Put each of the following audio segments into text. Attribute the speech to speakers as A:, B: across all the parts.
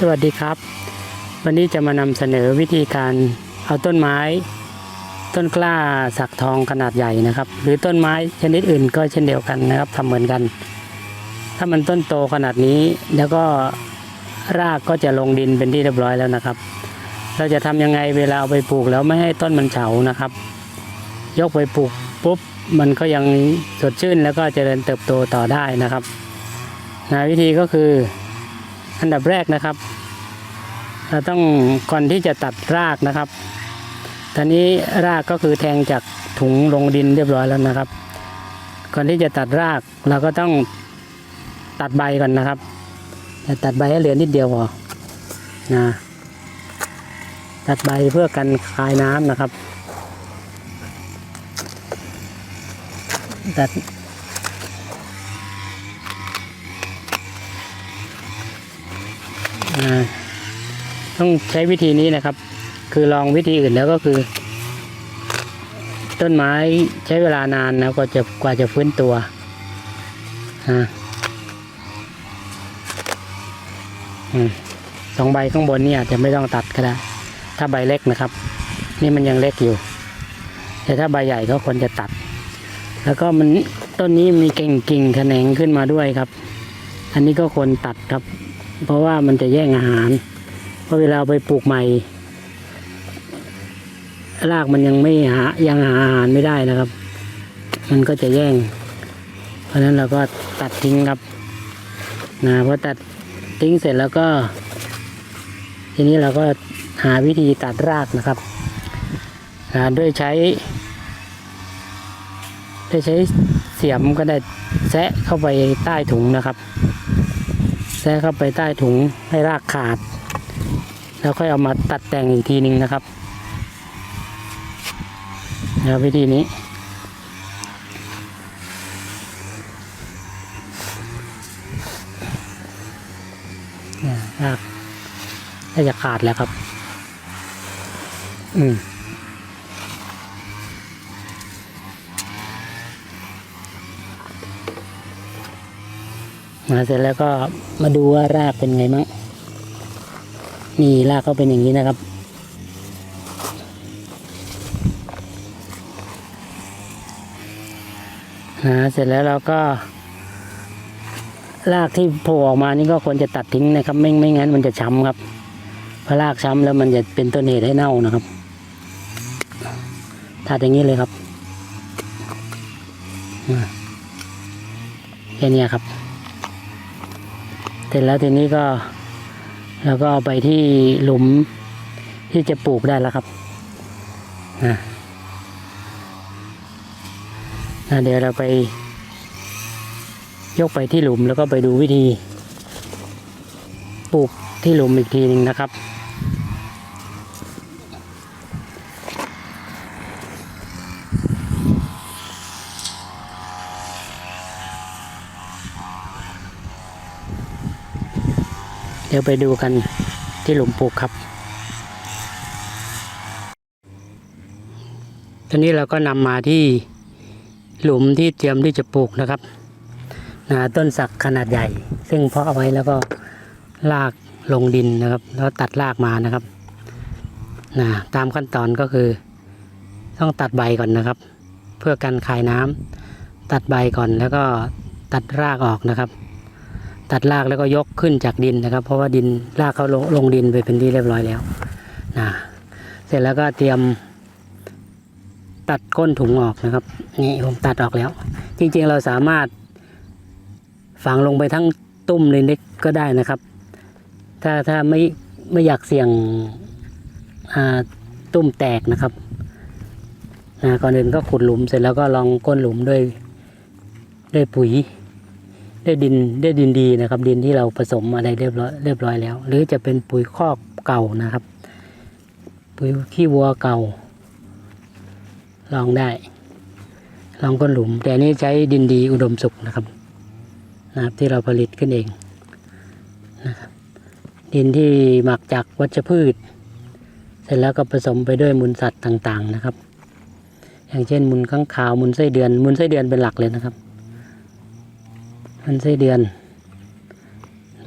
A: สวัสดีครับ วันนี้จะมานำเสนอวิธีการเอาต้นไม้ ต้นกล้าสักทองขนาดใหญ่นะครับ หรือต้นไม้ชนิดอื่นก็เช่นเดียวกันนะครับทำเหมือนกัน ถ้ามันต้นโตขนาดนี้แล้วก็รากก็จะลงดินเป็นที่เรียบร้อยแล้วนะครับ เราจะทำยังไงเวลาเอาไปปลูกแล้วไม่ให้ต้นมันเฉานะครับ ยกไปปลูกปุ๊บมันก็ยังสดชื่นแล้วก็เจริญเติบโตต่อได้นะครับนะวิธีก็คือ อันดับแรกนะครับ เราต้องก่อนที่จะตัดรากนะครับตอนนี้รากก็คือแทงจากถุงลงดินเรียบร้อยแล้วนะครับ ก่อนที่จะตัดรากเราก็ต้องตัดใบก่อนนะครับแต่ตัดใบให้เหลือนิดเดียวพอนะตัดใบเพื่อกันคายน้ำนะครับ ตัด ต้องใช้วิธีนี้นะครับ คือลองวิธีอื่นแล้วก็คือ ต้นไม้ใช้เวลานานนะกว่าจะกว่าจะฟื้นตัวอสองใบข้างบนนี่อาจจะไม่ต้องตัดก็ได้ ถ้าใบเล็กนะครับ นี่มันยังเล็กอยู่ แต่ถ้าใบใหญ่ก็ควรจะตัด แล้วก็มันต้นนี้มีเก่งกิ่งแขนงขึ้นมาด้วยครับ อันนี้ก็ควรตัดครับ เพราะว่ามันจะแย่งอาหาร เพราะเวลาไปปลูกใหม่ รากมันยังไม่หายังหาอาหารไม่ได้นะครับ มันก็จะแย่ง เพราะฉะนั้นเราก็ตัดทิ้งครับนะพอตัดทิ้งเสร็จแล้วก็ ทีนี้เราก็หาวิธีตัดรากนะครับด้วยใช้ด้วยใช้เสียมก็ได้แซะเข้าไปใต้ถุงนะครับ แทรกเข้าไปใต้ถุงให้รากขาด แล้วค่อยเอามาตัดแต่งอีกทีหนึ่งนะครับนะครับวิธีนี้เนี่ยรากน่าจะขาดแล้วครับ อืมาเสร็จแล้วก็มาดูว่ารากเป็นไงมั้งนี่รากก็เป็นอย่างนี้นะครับ นะเสร็จแล้วเราก็รากที่โผล่ออกมานี่ก็ควรจะตัดทิ้งนะครับ ไม่ไม่งั้นมันจะช้ำครับพรารากช้ำแล้วมันจะเป็นต้นเหตุให้เน่านะครับตัดอย่างนี้เลยครับแค่นี้ครับ ร็จแล้วทีนี้ก็เราก็เอาไปที่หลุมที่จะปลูกได้แล้วครับนะนะเดี๋ยวเราไป ยกไปที่หลุมแล้วก็ไปดูวิธี ปลูกที่หลุมอีกทีหนึ่งนะครับ ดี๋ยวไปดูกันที่หลุมปลูกครับ ตอนนี้เราก็นำมาที่หลุมที่เตรียมที่จะปลูกนะครับนะต้นสักขนาดใหญ่ ซึ่งเพาะเอาไว้แล้วก็ลากลงดินนะครับ แล้วตัดรากมานะครับนะตามขั้นตอนก็คือ ต้องตัดใบก่อนนะครับ เพื่อกันคายน้ำตัดใบก่อนแล้วก็ตัดรากออกนะครับ ตัดรากแล้วก็ยกขึ้นจากดินนะครับ เพราะว่าดินรากเขาลงลงดินไปเป็นที่เรียบร้อยแล้วนะเสร็จแล้วก็เตรียมตัดก้นถุงออกนะครับนี่ผมตัดออกแล้ว จริงๆเราสามารถฝังลงไปทั้งตุ้มเล็กๆก็ได้นะครับ ถ้าถ้าไม่ไม่อยากเสี่ยงตุ้มแตกนะครับนะก่อนอื่นก็ขุดหลุมเสร็จแล้วก็ลองก้นหลุมด้วยด้วยปุ๋ย ได้ดินได้ดินดีนะครับ ดินที่เราผสมอะไรเรียบร้อยเรียบร้อยแล้ว หรือจะเป็นปุ๋ยคอกเก่านะครับ ปุ๋ยขี้วัวเก่า ลองได้ลองก้นหลุม แต่อันนี้ใช้ดินดีอุดมสุขนะครับนะครับ ที่เราผลิตขึ้นเองนะครับดินที่หมักจากวัชพืช เสร็จแล้วก็ผสมไปด้วยมูลสัตว์ต่างๆนะครับ อย่างเช่นมูลข้างขาวมูลไส้เดือนมูลไส้เดือนเป็นหลักเลยนะครับ มันไส้เดือน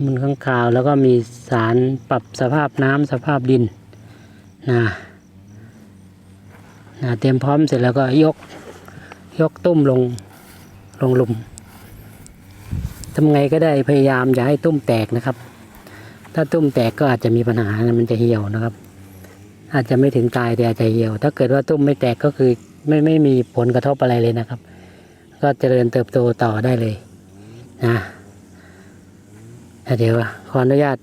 A: มันข้างคาวแล้วก็มีสารปรับสภาพน้ำสภาพดินนะนะเตรียมพร้อมเสร็จแล้วก็ยกยกตุ้มลงลงหลุมทำไงก็ได้พยายามอย่าให้ตุ้มแตกนะครับ ถ้าตุ้มแตกก็อาจจะมีปัญหานะมันจะเหี่ยวนะครับ อาจจะไม่ถึงตายแต่อาจจะเหี่ยว ถ้าเกิดว่าตุ้มไม่แตกก็คือไม่ไม่มีผลกระทบอะไรเลยนะครับ ก็เจริญเติบโตต่อได้เลย นะเดี๋ยวขออนุญาต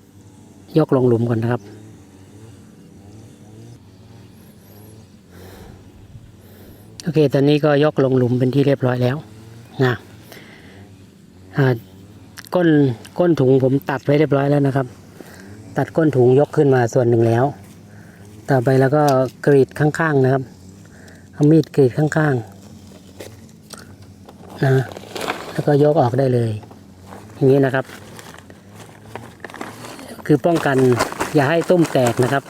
A: ยกลงหลุมก่อนนะครับ โอเค ตอนนี้ก็ยกลงหลุมเป็นที่เรียบร้อยแล้วนะก้นก้นถุงผมตัดไว้เรียบร้อยแล้วนะครับ ตัดก้นถุงยกขึ้นมาส่วนหนึ่งแล้ว ต่อไปแล้วก็กรีดข้างๆนะครับเอามีดกรีดข้างๆนะแล้วก็ยกออกได้เลย อย่างนี้นะครับ คือป้องกันอย่าให้ตุ้มแตกนะครับ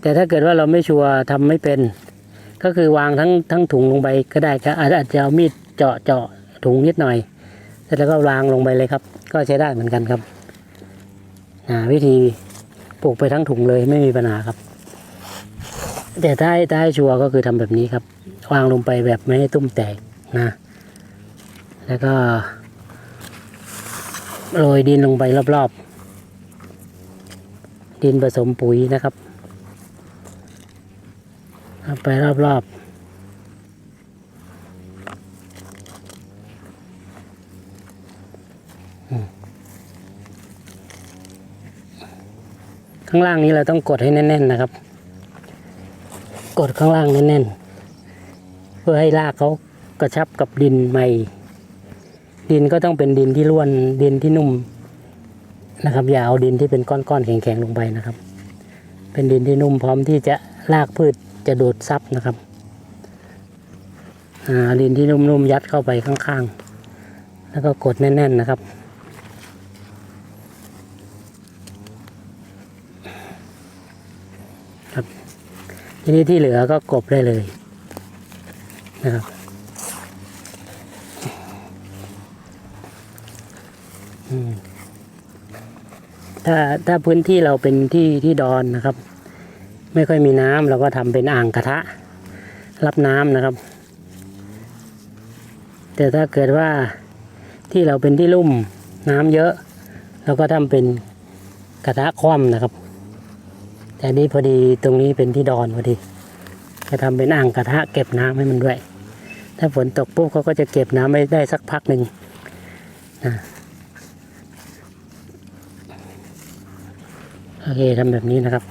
A: แต่ถ้าเกิดว่าเราไม่ชัวร์ทำไม่เป็น ก็คือวางทั้งทั้งถุงลงไปก็ได้ครับอาจจะเอามีดเจาะเจาะถุงนิดหน่อยเสร็จแล้วก็วางลงไปเลยครับ ก็ใช้ได้เหมือนกันครับวิธีปลูกไปทั้งถุงเลยไม่มีปัญหาครับ แต่ถ้าให้ถ้าให้ชัวร์ก็คือทำแบบนี้ครับ วางลงไปแบบไม่ให้ตุ้มแตกนะ แล้วก็ โรยดินลงไปรอบๆ ดินผสมปุ๋ยนะครับเอาไปรอบๆข้างล่างนี้เราต้องกดให้แน่น ๆ นะครับ กดข้างล่างแน่น ๆ เพื่อให้รากเขากระชับกับดินใหม่ ดินก็ต้องเป็นดินที่ร่วนดินที่นุ่มนะครับ อย่าเอาดินที่เป็นก้อนๆแข็งๆลงไปนะครับ เป็นดินที่นุ่มพร้อมที่จะรากพืชจะดูดซับนะครับดินที่นุ่มๆยัดเข้าไปข้างๆ แล้วก็กดแน่นๆนะครับ ครับ ทีนี้ที่เหลือก็กบได้เลยนะครับ อืม ถ้าถ้าพื้นที่เราเป็นที่ที่ดอนนะครับ ไม่ค่อยมีน้ำเราก็ทำเป็นอ่างกระทะ รับน้ำนะครับ แต่ถ้าเกิดว่าที่เราเป็นที่ลุ่มน้ำเยอะเราก็ทำเป็นกระทะคว่ำนะครับ แต่นี่พอดีตรงนี้เป็นที่ดอนพอดีจะทำเป็นอ่างกระทะเก็บน้ำให้มันด้วย ถ้าฝนตกปุ๊บเขาก็จะเก็บน้ำไว้ได้สักพักหนึ่งนะ โอเคทำแบบนี้นะครับ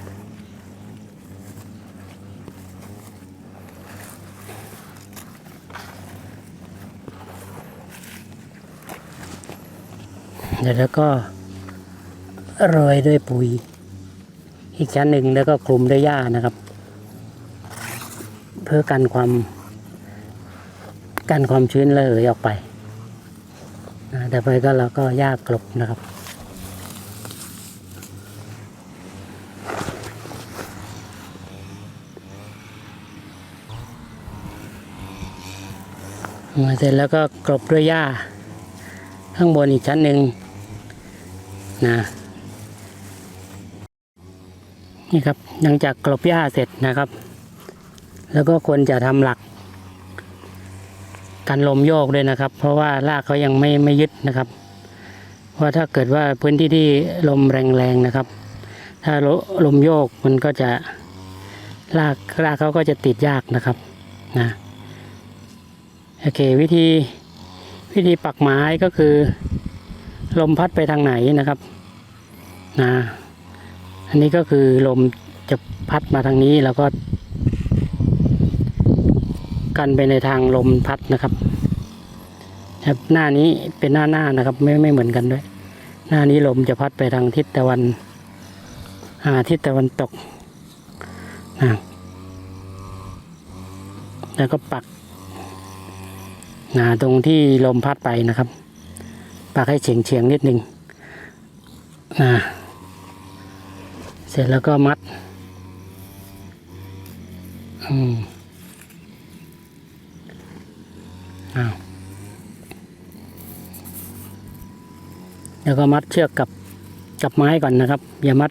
A: เดี๋ยวแล้วก็โรยด้วยปุ๋ย อีกชั้นหนึ่งแล้วก็คลุมด้วยหญ้านะครับ เพื่อกันความกันความชื้นระเหยออกไปแต่ไปก็เราก็หญ้ากลบนะครับ เสร็จแล้วก็กลบด้วยหญ้า ข้างบนอีกชั้นหนึ่งนะนี่ครับหลังจากกลบหญ้าเสร็จนะครับ แล้วก็ควรจะทำหลักกันลมโยกด้วยนะครับ เพราะว่ารากเขายังไม่ไม่ยึดนะครับ เพราะถ้าเกิดว่าพื้นที่ที่ลมแรงๆนะครับ ถ้าลลมโยกมันก็จะรากรากเขาก็จะติดยากนะครับนะ โอเควิธีวิธีปักไม้ก็คือ ลมพัดไปทางไหนนะครับนะอันนี้ก็คือลมจะพัดมาทางนี้แล้วก็ กันไปในทางลมพัดนะครับครับหน้านี้เป็นหน้าหน้านะครับ ไม่ไม่เหมือนกันด้วย หน้านี้ลมจะพัดไปทางทิศตะวันอ่าทิศตะวันตกนะแล้วก็ปัก นะตรงที่ลมพัดไปนะครับปักให้เฉียงเฉียงนิดนึงนะเสร็จแล้วก็มัดอืมอ้าวแล้วก็มัดเชือกกับกับไม้ก่อนนะครับ อย่ามัด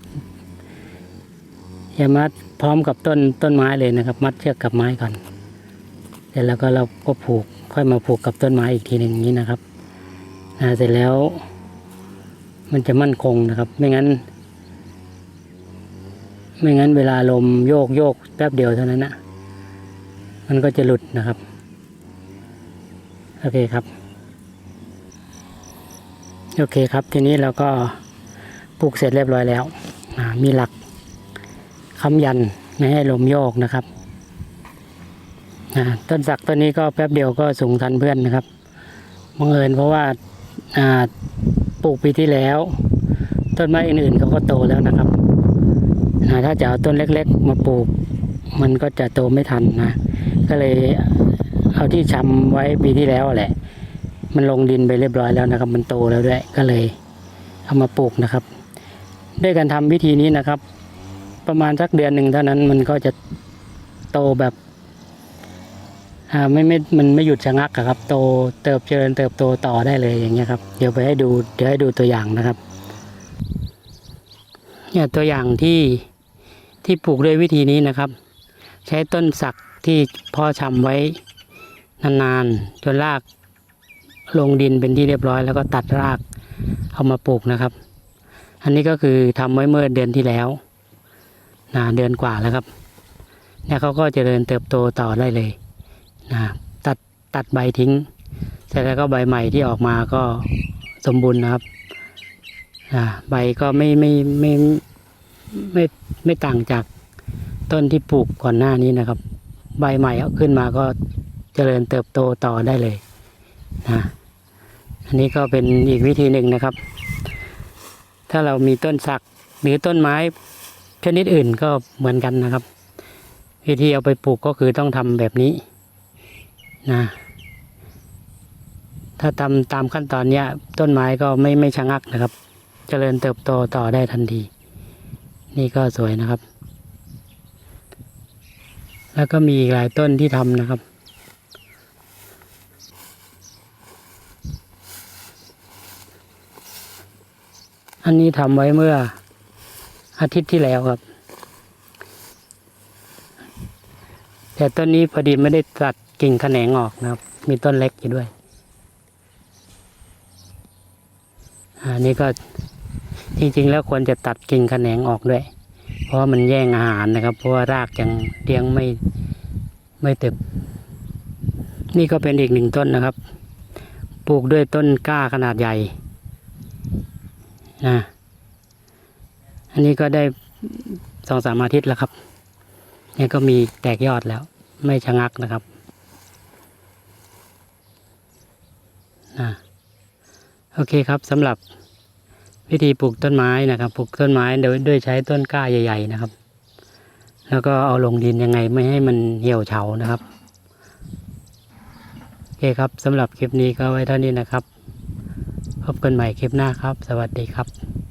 A: อย่ามัดพร้อมกับต้นต้นไม้เลยนะครับ มัดเชือกกับไม้ก่อนเสร็จแล้วก็เราก็ผูก ค่อยมาผูกกับต้นไม้อีกทีหนึ่งอย่างนี้นะครับอ่าเสร็จแล้ว มันจะมั่นคงนะครับ ไม่งั้น ไม่งั้นเวลาลมโยกโยกแป๊บเดียวเท่านั้นนะมันก็จะหลุดนะครับ โอเคครับ โอเคครับ ทีนี้เราก็ปลูกเสร็จเรียบร้อยแล้ว มีหลักค้ำยันไม่ให้ลมโยกนะครับ ต้นสักต้นนี้ก็แป๊บเดียวก็สูงทันเพื่อนนะครับบังเอิญเพราะว่าปลูกปีที่แล้ว ต้นไม้อื่นๆเขาก็โตแล้วนะครับถ้าจะเอาต้นเล็ก ๆ มาปลูก มันก็จะโตไม่ทันนะก็เลยเอาที่ชำไว้ปีที่แล้วแหละ มันลงดินไปเรียบร้อยแล้วนะครับ มันโตแล้วด้วยก็เลยเอามาปลูกนะครับ ด้วยการทำวิธีนี้นะครับ ประมาณสักเดือนหนึ่งเท่านั้นมันก็จะโตแบบ ไม่ไม่มันไม่หยุดชะงักครับ โตเติบเจริญเติบโตต่อได้เลยอย่างเงี้ยครับเดี๋ยวไปให้ดูเดี๋ยวให้ดูตัวอย่างนะครับเนี่ยตัวอย่างที่ที่ปลูกด้วยวิธีนี้นะครับ ใช้ต้นสักที่พ่อชำไว้นานๆจนรากลงดินเป็นที่เรียบร้อย แล้วก็ตัดรากเอามาปลูกนะครับ อันนี้ก็คือทำไว้เมื่อเดือนที่แล้วนะเดือนกว่าแล้วครับเนี่ยเขาก็เจริญเติบโตต่อได้เลย นะตัดตัดใบทิ้ง เสร็จแล้วก็ใบใหม่ที่ออกมาก็สมบูรณ์นะครับใบก็ไม่ไม่ไม่ไม่ไม่ไม่ต่างจากต้นที่ปลูกก่อนหน้านี้นะครับ ใบใหม่เอาขึ้นมาก็เจริญเติบโตต่อได้เลยนะอันนี้ก็เป็นอีกวิธีหนึ่งนะครับ ถ้าเรามีต้นสักหรือต้นไม้ชนิดอื่นก็เหมือนกันนะครับ วิธีเอาไปปลูกก็คือต้องทำแบบนี้ นะ ถ้าทำตามขั้นตอนเนี้ย ต้นไม้ก็ไม่ไม่ชะงักนะครับเจริญเติบโตต่อได้ทันที นี่ก็สวยนะครับ แล้วก็มีอีกหลายต้นที่ทำนะครับอันนี้ทำไว้เมื่ออาทิตย์ที่แล้วครับ แต่ต้นนี้พอดีไม่ได้ตัด กิ่งแขนงออกนะครับ มีต้นเล็กอยู่ด้วย อันนี้ก็จริงๆแล้วควรจะตัดกิ่งแขนงออกด้วย เพราะมันแย่งอาหารนะครับ เพราะว่ารากยังเลี้ยงไม่ไม่เต็มนี่ก็เป็นอีกหนึ่งต้นนะครับ ปลูกด้วยต้นกล้าขนาดใหญ่นะอันนี้ก็ได้สองสามอาทิตย์แล้วครับเนี่ยก็มีแตกยอดแล้ว ไม่ชะงักนะครับ นะโอเคครับสำหรับวิธีปลูกต้นไม้นะครับ ปลูกต้นไม้โดยด้วยใช้ต้นกล้าใหญ่ ๆ นะครับ แล้วก็เอาลงดินยังไงไม่ให้มันเหี่ยวเฉานะครับโอเคครับสำหรับคลิปนี้ก็ไว้เท่านี้นะครับ พบกันใหม่คลิปหน้าครับ สวัสดีครับ